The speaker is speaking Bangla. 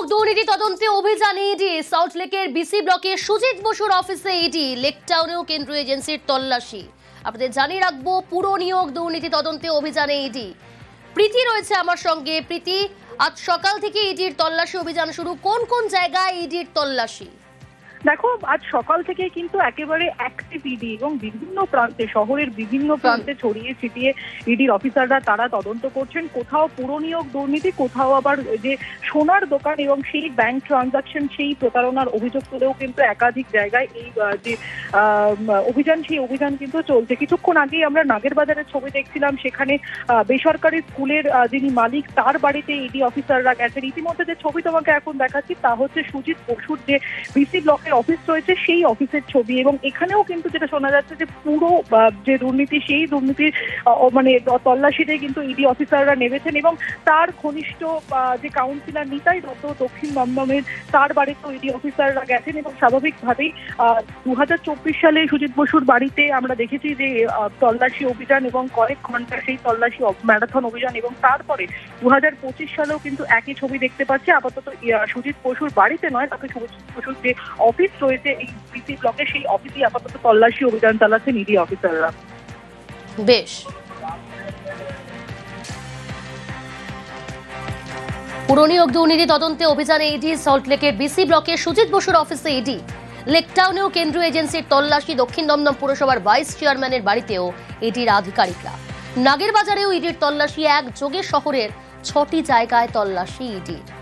নিয়োগ দুর্নীতি তদন্তে অভিযান ইডি। লেকের বিসি ব্লকের সুজিত বসুর অফিসে ইডি লেকটাউনেও কেন্দ্রীয় এজেন্সির তল্লাশি। আপনাদের জানিয়ে রাখব, পুরো নিয়োগ দুর্নীতি তদন্তে অভিযানে ইডি। প্রীতি রয়েছে আমার সঙ্গে। প্রীতি, আজ সকাল থেকে ইডির তল্লাশি অভিযান শুরু। কোন কোন জায়গায় ইডির তল্লাশি? দেখো আজ সকাল থেকে কিন্তু একেবারে অ্যাক্টিভ ইডি এবং বিভিন্ন প্রান্তে শহরের বিভিন্ন প্রান্তে ছড়িয়ে ছিটিয়ে ইডির অফিসাররা তারা তদন্ত করছেন। কোথাও পুরনিয়োগ দুর্নীতি কোথাও আবার যে সোনার দোকান এবং সেই ব্যাংক ট্রানজাকশন সেই প্রতারণার অভিযোগ তুলেও কিন্তু একাধিক জায়গায় এই যে অভিযান সেই অভিযান কিন্তু চলছে। কিছুক্ষণ আগেই আমরা নাগের বাজারের ছবি দেখছিলাম সেখানে বেসরকারি স্কুলের যিনি মালিক তার বাড়িতে ইডি অফিসাররা গেছেন। ইতিমধ্যে যে ছবি তোমাকে এখন দেখাচ্ছি তা হচ্ছে সুজিত বসুর যে বিসি ব্লকের অফিস রয়েছে সেই অফিসের ছবি এবং এখানেও কিন্তু যেটা শোনা যাচ্ছে যে পুরো যে দুর্নীতি, সেই দুর্নীতির মানে তল্লাশিতে কিন্তু ইডি অফিসাররা নেমেছেন এবং তার ঘনিষ্ঠ যে কাউন্সিলর নিতাই দত্ত দক্ষিণ দমদমের, তার বাড়িতেও ইডি অফিসাররা গেছেন এবং স্বাভাবিকভাবেই দু হাজার চব্বিশ সালে সুজিত বসুর বাড়িতে আমরা দেখেছি যে তল্লাশি অভিযান এবং কয়েক ঘণ্টা সেই তল্লাশি ম্যারাথন অভিযান এবং তারপরে দু হাজার পঁচিশ সালেও কিন্তু একই ছবি দেখতে পাচ্ছি। আপাতত সুজিত বসুর বাড়িতে নয় তাকে সুজিত বসুর যে অফিস রয়েছে এই বিসি ব্লকে, সেই অফিসে আপাতত তল্লাশি অভিযান চালাচ্ছেন ইডি অফিসাররা বেশ। পুরনিয়োগ দুর্নীতি তদন্তে অভিযানে ইডি সল্টলেকের বিসি ব্লকের সুজিত বসুর অফিসে ইডি লেকটাউনেও কেন্দ্রীয় এজেন্সির তল্লাশি দক্ষিণ দমদম পুরসভার ভাইস চেয়ারম্যানের বাড়িতেও ইডির আধিকারিকরা। নাগের বাজারেও ইডির তল্লাশি এক যোগে শহরের ছটি জায়গায় তল্লাশি ইডির